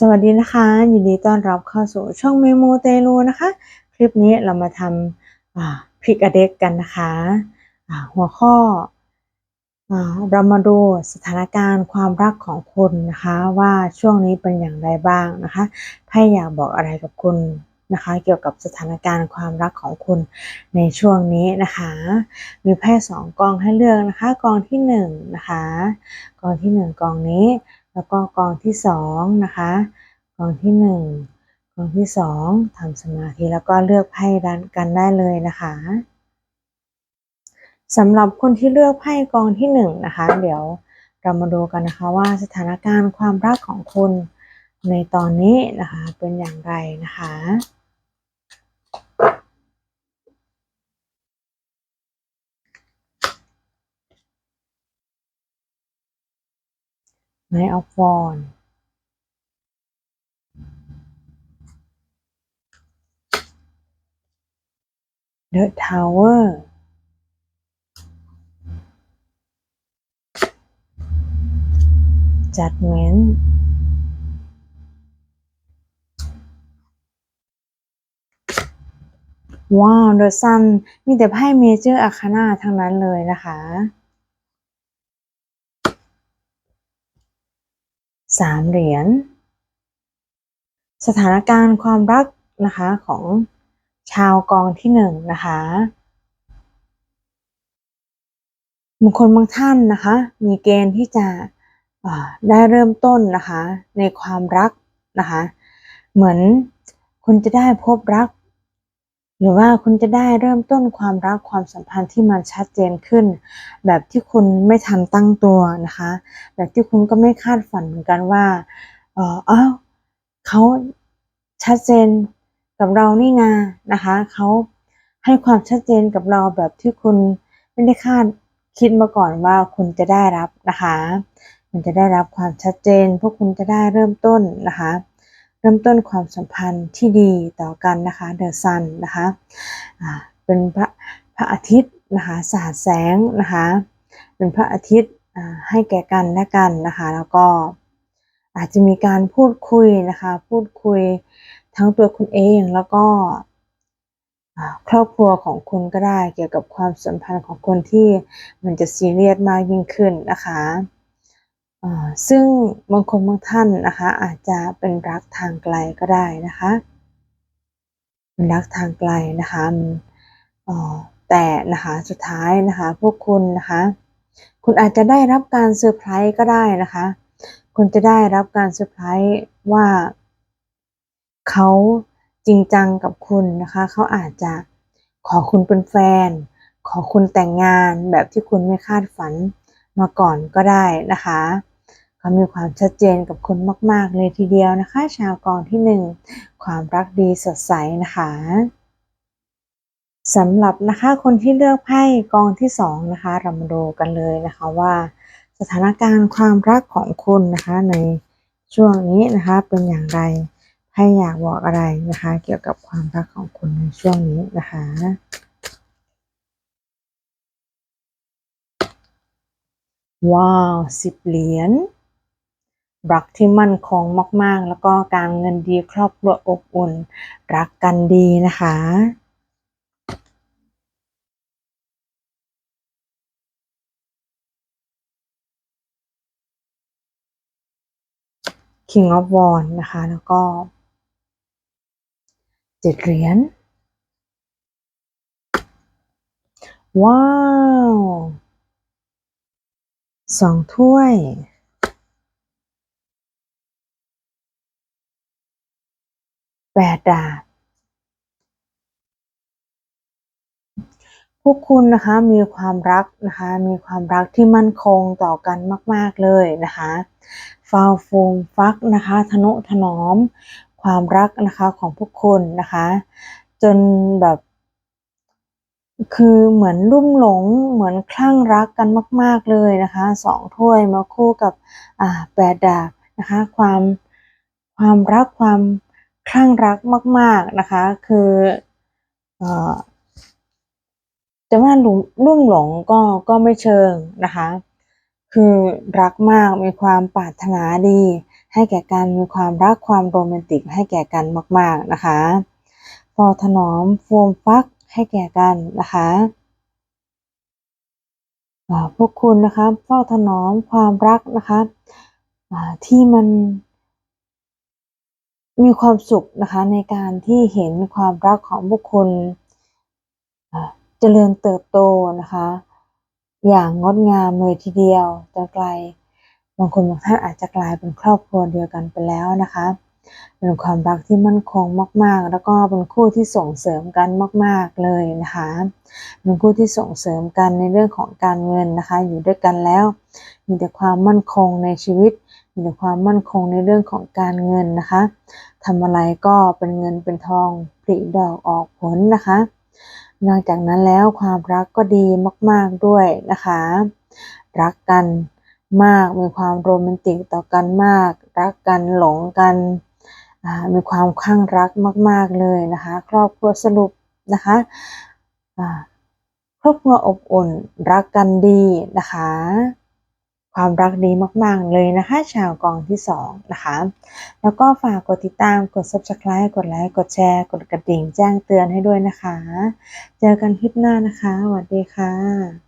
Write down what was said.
สวัสดีนะคะยินดีต้อนรับเข้าสู่ช่องเมโมเตลูนะคะ คลิปนี้เรามาทำพริกอเด็กกันนะคะอ่าหัวข้ออเรามาดูสถานการณ์ความรักของคุณนะคะ ว่าช่วงนี้เป็นอย่างไรบ้างนะคะไพ่อยากบอกอะไรกับคุณนะคะ เกี่ยวกับสถานการณ์ความรักของคุณในช่วงนี้นะคะ มีไพ่สองกองให้เลือกนะคะ กองที่หนึ่งนะคะ กองที่หนึ่งกองนี้ แล้วก็กองที่สองนะคะ กองที่หนึ่งกองที่สองทำสมาธิแล้วก็เลือกไพ่ดันกันได้เลยนะคะสำหรับคนที่เลือกไพ่กองที่หนึ่งนะคะ เดี๋ยวเรามาดูกันนะคะว่าสถานการณ์ความรักของคุณในตอนนี้นะคะเป็นอย่างไรนะคะ ไนอฟฟ์ of นเดอะทาวเวอร์จัดเม้นว้าวเดอะซัน มีแต่ไพ่เมเจอร์อาคาน่าทั้งนั้นเลยนะคะ สามเหรียญ สถานการณ์ความรักนะคะของชาวกองที่หนึ่งนะคะบางคนบางท่านนะคะ มีเกณฑ์ที่จะได้เริ่มต้นนะคะ ในความรักนะคะ เหมือนคุณจะได้พบรัก รือว่าคุณจะได้เริ่มต้นความรักความสัมพันธ์ที่มันชัดเจนขึ้น แบบที่คุณไม่ทันตั้งตัวนะคะ แบบที่คุณก็ไม่คาดฝันเหมือนกันว่าเอออ้าวเขาชัดเจนกับเรานี่นานะคะเขาให้ความชัดเจนกับเราแบบที่คุณไม่ได้คาดคิดมาก่อนว่าคุณจะได้รับนะคะ คุณจะได้รับความชัดเจนพวกคุณจะได้เริ่มต้นนะคะ เริ่มต้นความสัมพันธ์ที่ดีต่อกันนะคะเดอะซันนะคะะเป็นพระพระอาทิตย์นะคะสาดแสงนะคะเป็นพระอาทิตย์ให้แก่กันและกันนะคะแล้วก็อาจจะมีการพูดคุยนะคะพูดคุยทั้งตัวคุณเองแล้วก็ครอบครัวของคุณก็ได้เกี่ยวกับความสัมพันธ์ของคนที่มันจะซีเรียสมากยิ่งขึ้นนะคะ ซึ่งบางคนบางท่านนะคะ อาจจะเป็นรักทางไกลก็ได้นะคะเป็นรักทางไกลนะคะแต่นะคะสุดท้ายนะคะพวกคุณนะคะ คุณอาจจะได้รับการเซอร์ไพรส์ก็ได้นะคะ คุณจะได้รับการเซอร์ไพรส์ว่าเขาจริงจังกับคุณนะคะ เขาอาจจะขอคุณเป็นแฟน ขอคุณแต่งงานแบบที่คุณไม่คาดฝันมาก่อนก็ได้นะคะ เขามีความชัดเจนกับคุณมาก ๆ เลยทีเดียวนะคะ ชาวกองที่หนึ่งความรักดีสดใสนะคะสำหรับนะคะคนที่เลือกไพ่กองที่สองนะคะเรามาดูกันเลยนะคะว่าสถานการณ์ความรักของคุณนะคะในช่วงนี้นะคะเป็นอย่างไรให้อยากบอกอะไรนะคะ เกี่ยวกับความรักของคุณในช่วงนี้นะคะว้าวสิบเหรียญ รักที่มั่นคงมาก ๆ แล้วก็การเงินดีครอบครัวอบอุ่น รักกันดีนะคะ King of Wands นะคะ แล้วก็เจ็ดเหรียญว้าวสองถ้วย แปดดาบพวกคุณนะคะมีความรักนะคะ มีความรักที่มั่นคงต่อกันมาก ๆ เลยนะคะฟาวฟูมฟักนะคะทนุถนอม ความรักนะคะของพวกคุณนะคะ จนแบบคือเหมือนรุ่มหลงเหมือนคลั่งรักกันมาก ๆเลยนะคะสองถ้วยมาคู่กับอ่าแปดดาบนะคะ ความความรักความ คลั่งรักมาก ๆนะคะ คืออจะว่ารุ่มหลงก็ก็ไม่เชิงนะคะ คือรักมากมีความปรารถนาดี ให้แก่กันมีความรักความโรแมนติกให้แก่กันมาก ๆนะคะฟอถนอมโฟมฟักให้แก่กันนะคะพวกคุณนะคะเฝ้าถนอมความรักนะคะที่มัน มีความสุขนะคะในการที่เห็นความรักของบุคคลเจริญเติบโตนะคะ อย่างงดงามเลยทีเดียวจนไกลบางคนบางท่านอาจจะกลายเป็นครอบครัวเดียวกันไปแล้วนะคะเป็นความรักที่มั่นคงมาก ๆ แล้วก็เป็นคู่ที่ส่งเสริมกันมาก ๆเลยนะคะเป็นคู่ที่ส่งเสริมกันในเรื่องของการเงินนะคะ อยู่ด้วยกันแล้ว มีแต่ความมั่นคงในชีวิต มีความมั่นคงในเรื่องของการเงินนะคะทำอะไรก็เป็นเงินเป็นทองผลิดอกออกผลนะคะ นอกจากนั้นแล้วความรักก็ดีมาก ๆด้วยนะคะ รักกันมากมีความโรแมนติกต่อกันมาก รักกันหลงกันมีความคลั่งรักมาก ๆเลยนะคะ ครอบครัวสรุปนะคะครอบครัวอบอุ่นรักกันดีนะคะ ความรักดีมาก ๆ เลยนะคะ ชาวกองที่ 2 นะคะ แล้วก็ฝากกดติดตามกด Subscribe กดไลค์กดแชร์ กดกระดิ่งแจ้งเตือนให้ด้วยนะคะ เจอกันคลิปหน้านะคะสวัสดีค่ะ